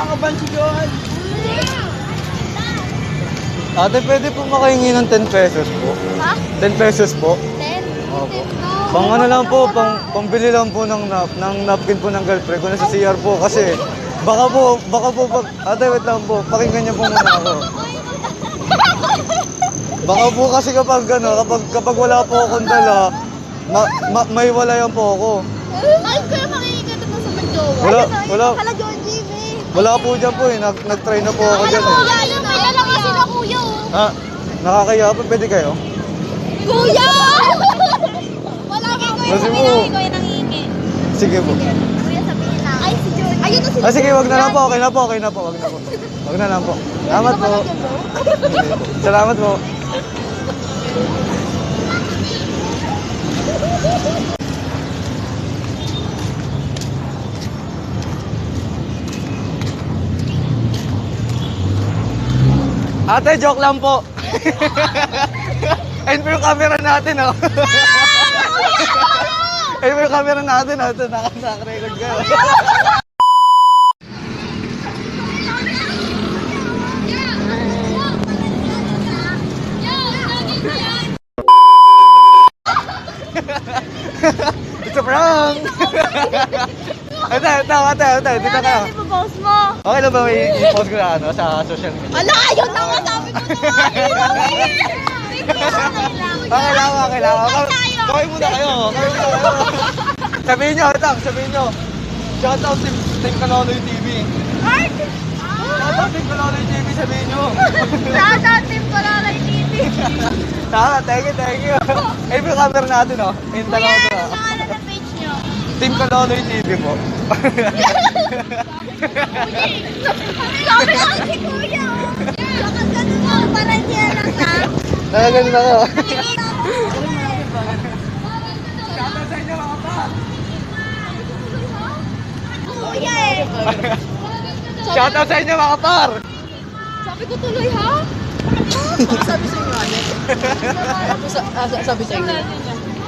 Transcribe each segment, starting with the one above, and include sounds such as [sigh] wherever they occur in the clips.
kinakabahan si Johan. Ate, pwede po makahingi ng 10 pesos po. Ha? 10 pesos po. Ten? Opo. Pang ano lang po, pang pambili lang po ng, nap, ng napkin po ng girlfriend ko na sa CR po kasi baka po, baka po, pag, ate wait lang po, pakinggan niyo po muna ako. Baka po kasi kapag ano, kapag, kapag wala po akong dala, ma, ma, may walayan po ako. Ay, kuya, makikinig ka sa magjowa. Wala, wala. Kala John Jimmy. Wala po dyan po eh, Nag, nag-try na po ako dyan eh. kuya, yun, may dala kasi na kuya, oh. Ha? Nakakaya po, pwede kayo? Kuya! Wala ka, kuya. Kasi namin, kuya, nangihingi. Sige po. Kuya, sabihin na. Ay, si John. Ayun na si Ah, sige, wag na lang po, okay na po, okay na po, wag na po. Wag na lang po. Salamat po. Salamat [laughs] po. Ate, joke lang po. [laughs] Ayun po yung camera natin, oh. Ayun po yung camera natin, oh. Ito, nakarecord ka. [laughs] It's a prank! Ito, ito, ito, ito, dito ka. Ano yung post mo? Okay lang ba may i-post ko na ano, sa social media? Ala, ayun na nga sabi ko Okay lang, okay lang. Kawin muna kayo, kawin muna kayo. [laughs] Sabihin nyo, ito, sabihin nyo. Shout out Team, team Kanonoy TV. Shout out Team Kanonoy TV, sabihin nyo. [laughs] Shoutout Team Palaray TV. [laughs] Tama, thank you, thank you. Po yung camera natin, oh. Ayun Kuya, dalawa to, ano ah. pangalan ng page Team Kanonoy TV po. Sabi lang si Kuya. Baka ganun mo, [laughs] para hindi alam ha. Nakaganon ako. Kuya eh. Shout out sa inyo mga par. Sabi ko tuloy ha? Sabi sa inyo, ano? [laughs] Sabi sa, sa- sabi sa inyo.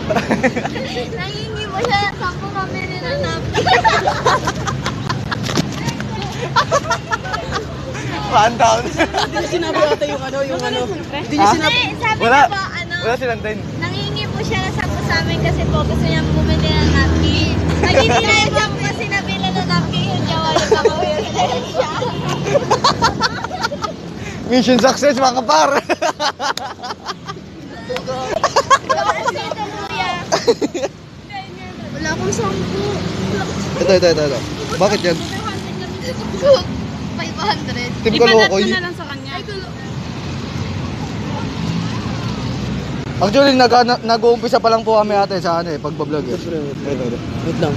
[laughs] Nangingi mo siya sampo pamili ng napkin. One down. Hindi niyo sinabi ata yung ano, yung ano. Hindi niyo Ha? sinabi. Sabi, Wala. niya ano, Wala silang din. nangingi po siya ng sampo sa amin kasi po gusto niya bumili ng napkin. Naghinihintay siya po kasi nabila ng napkin yung jawa yung ako yung siya. Mission success mga par. Kasi ito kuya. Wala akong sampo. Ito, ito, ito, ito. Bakit yan? 500. Team Kalokoy. lang sa kanya. Actually, nag nag-uumpisa pa lang po kami ate sa ano eh, pagbablog eh. Wait lang.